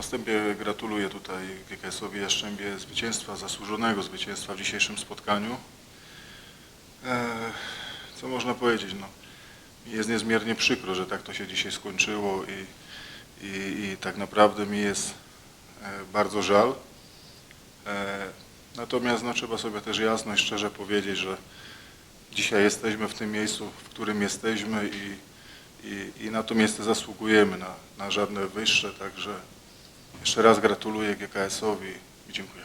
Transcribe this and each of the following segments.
Na wstępie gratuluję tutaj GKS-owi Jaszczębie zwycięstwa, zasłużonego zwycięstwa w dzisiejszym spotkaniu. E, Co można powiedzieć? No, jest niezmiernie przykro, że tak to się dzisiaj skończyło i, i, i tak naprawdę mi jest e, bardzo żal. E, Natomiast no, trzeba sobie też jasno i szczerze powiedzieć, że dzisiaj jesteśmy w tym miejscu, w którym jesteśmy i, i, i na to miejsce zasługujemy, na, na żadne wyższe, także jeszcze raz gratuluję GKS-owi i dziękuję.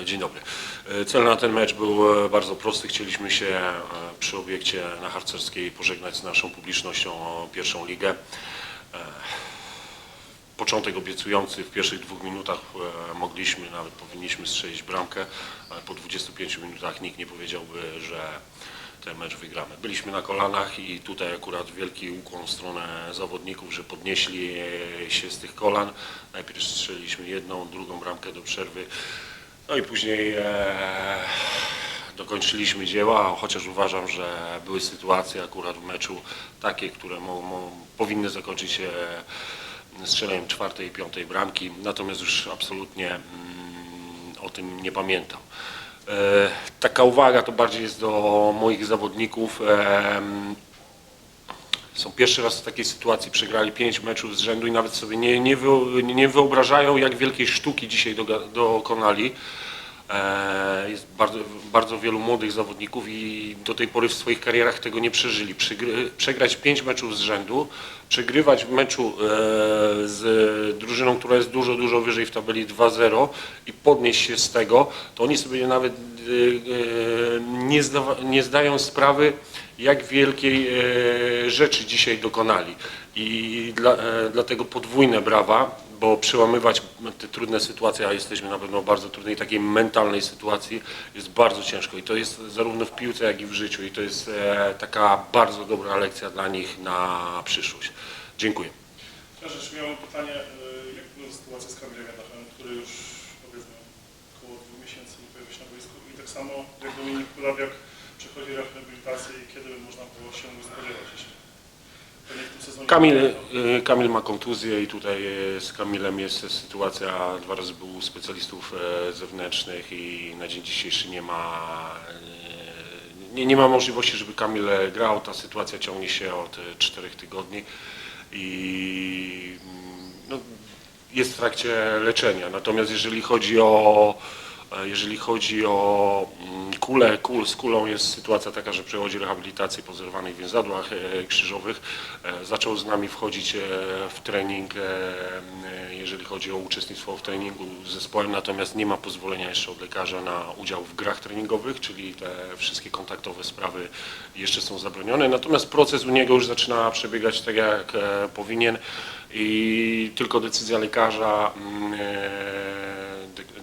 E, Dzień dobry. E, Cel na ten mecz był e, bardzo prosty. Chcieliśmy się przy obiekcie na Harcerskiej pożegnać z naszą publicznością o pierwszą ligę. Początek obiecujący w pierwszych dwóch minutach mogliśmy, nawet powinniśmy strzelić bramkę, ale po 25 minutach nikt nie powiedziałby, że ten mecz wygramy. Byliśmy na kolanach i tutaj akurat wielki ukłon w stronę zawodników, że podnieśli e, się z tych kolan. Najpierw strzeliliśmy jedną, drugą bramkę do przerwy. No i później e, dokończyliśmy dzieła, chociaż uważam, że były sytuacje akurat w meczu takie, które mo, mo, powinny zakończyć się strzeleniem czwartej i piątej bramki, natomiast już absolutnie mm, o tym nie pamiętam. E, taka uwaga to bardziej jest do moich zawodników. E, są pierwszy raz w takiej sytuacji, przegrali pięć meczów z rzędu i nawet sobie nie, nie, wy, nie wyobrażają, jak wielkiej sztuki dzisiaj dokonali. E, Jest bardzo, bardzo wielu młodych zawodników i do tej pory w swoich karierach tego nie przeżyli. Przegrać pięć meczów z rzędu, przegrywać w meczu e, z drużyną, która jest dużo, dużo wyżej w tabeli 2-0 i podnieść się z tego, to oni sobie nawet e, nie, zdawa, nie zdają sprawy, jak wielkiej rzeczy dzisiaj dokonali. I dla, dlatego podwójne brawa, bo przełamywać te trudne sytuacje, a jesteśmy na pewno w bardzo trudnej takiej mentalnej sytuacji, jest bardzo ciężko. I to jest zarówno w piłce, jak i w życiu. I to jest e, taka bardzo dobra lekcja dla nich na przyszłość. Dziękuję. Też miałem pytanie, y, jak wygląda sytuacja z Kamilem Jadachem, który już powiedzmy około dwóch miesięcy nie pojawia się na boisku i tak samo jak Dominik Kulawiak przechodzi rehabilitację i kiedy można było się spodziewać jeszcze? Pewnie w tym sezonie. Kamil, e, Kamil ma kontuzję i tutaj z Kamilem jest sytuacja, dwa razy był specjalistów e, zewnętrznych i na dzień dzisiejszy nie ma, e, nie, nie ma możliwości, żeby Kamil e, grał. Ta sytuacja ciągnie się od czterech tygodni i mm, no, jest w trakcie leczenia. Natomiast jeżeli chodzi o jeżeli chodzi o mm, kulę, kul, z kulą jest sytuacja taka, że przechodzi rehabilitację po zerwanych więzadłach e, krzyżowych. E, Zaczął z nami wchodzić e, w trening, e, jeżeli chodzi o uczestnictwo w treningu z zespołem, natomiast nie ma pozwolenia jeszcze od lekarza na udział w grach treningowych, czyli te wszystkie kontaktowe sprawy jeszcze są zabronione. Natomiast proces u niego już zaczyna przebiegać tak jak powinien i tylko decyzja lekarza mm,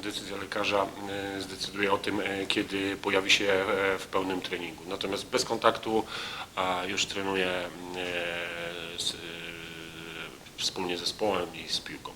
decyzja lekarza e, zdecyduje o tym, e, kiedy pojawi się e, w pełnym treningu. Natomiast bez kontaktu już trenuje z, wspólnie z zespołem i z piłką.